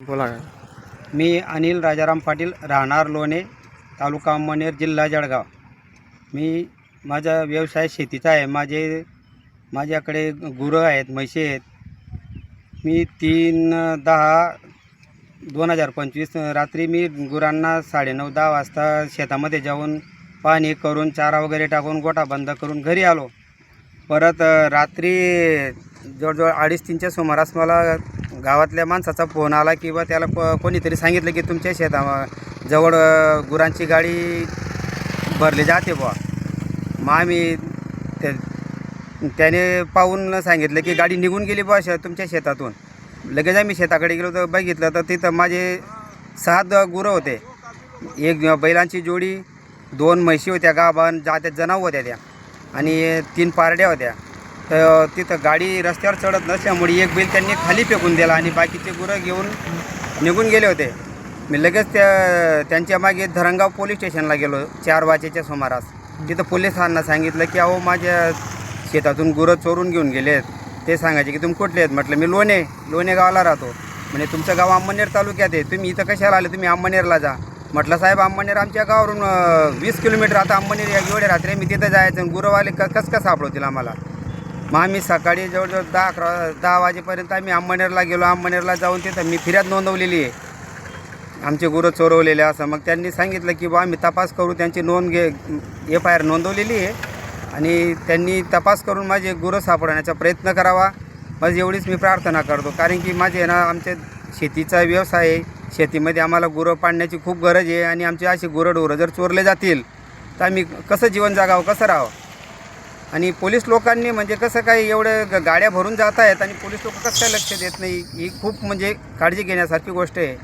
बोला. मी अनिल राजाराम पाटील राहणार लोणे तालुका अंमनेर जिल्हा जळगाव. मी माझा व्यवसाय शेतीचा आहे. माझे माझ्याकडे गुरं आहेत म्हशी आहेत. मी तीन दहा दोन हजार पंचवीस रात्री मी गुरांना साडेनऊ दहा वाजता शेतामध्ये जाऊन पाणी करून चारा वगैरे टाकून गोठा बंद करून घरी आलो. परत रात्री जवळजवळ अडीच तीनच्या सुमारास मला गावातल्या माणसाचा फोन आला की त्याला प कोणीतरी सांगितलं की तुमच्या शेता जवळ गुरांची गाडी भरली जाते बुवा. मग आम्ही त्या त्याने पाहून सांगितलं की गाडी निघून गेली बुवा शे तुमच्या शेतातून. लगेच आम्ही शेताकडे गेलो तर बघितलं तर तिथं माझे सहा गुरं होते. एक बैलांची जोडी दोन म्हशी होत्या गाभान जात्या जनावर होत्या त्या. आणि तीन पारड्या होत्या. तर तिथं गाडी रस्त्यावर चढत नसल्यामुळे एक बैल त्यांनी खाली फेकून दिला आणि बाकीचे गुरं घेऊन निघून गेले होते. मी लगेच त्या त्यांच्या मागे धरणगाव पोलीस स्टेशनला गेलो चार वाजेच्या सुमारास. तिथं पोलिसांना सांगितलं की अहो माझ्या शेतातून गुरं चोरून घेऊन गेले आहेत. ते सांगायचे की तुम्ही कुठले आहेत? म्हटलं मी लोणे लोणे गावाला राहतो. म्हणजे तुमचं गाव अंबनेर तालुक्यात आहे. तुम्ही इथं कशाला आले? तुम्ही अंबनेरला जा. म्हटलं साहेब अंबनेर आमच्या गावावरून वीस किलोमीटर आता अंबनेर या एवढे रात्री मी तिथं जायचं आणि गुरंवाले क कसं कसं सापडवतील आम्हाला? मग आम्ही सकाळी जवळजवळ दहा अकरा दहा वाजेपर्यंत आम्ही अंबनेरला गेलो. अंबनेरला जाऊन तिथं मी फिर्याद नोंदवलेली आहे. आमचे गुरं चोरवलेले असं. मग त्यांनी सांगितलं की बा आम्ही तपास करू. त्यांची नोंद घे एफ आय आर नोंदवलेली आहे. आणि त्यांनी तपास करून माझे गुरं सापडण्याचा प्रयत्न करावा. माझी एवढीच मी प्रार्थना करतो. कारण की माझे ना आमच्या शेतीचा व्यवसाय आहे. शेतीमध्ये आम्हाला गुरं पाडण्याची खूप गरज आहे. आणि आमचे असे गुरंढोरं जर चोरले जातील तर आम्ही कसं जीवन जगावं कसं राहावं? आणि पोलीस लोकांनी म्हणजे कसं काय एवढं ग- गाड्या भरून जात आहेत आणि पोलीस लोक कसं काय लक्ष देत नाही? ही खूप म्हणजे काळजी घेण्यासारखी गोष्ट आहे.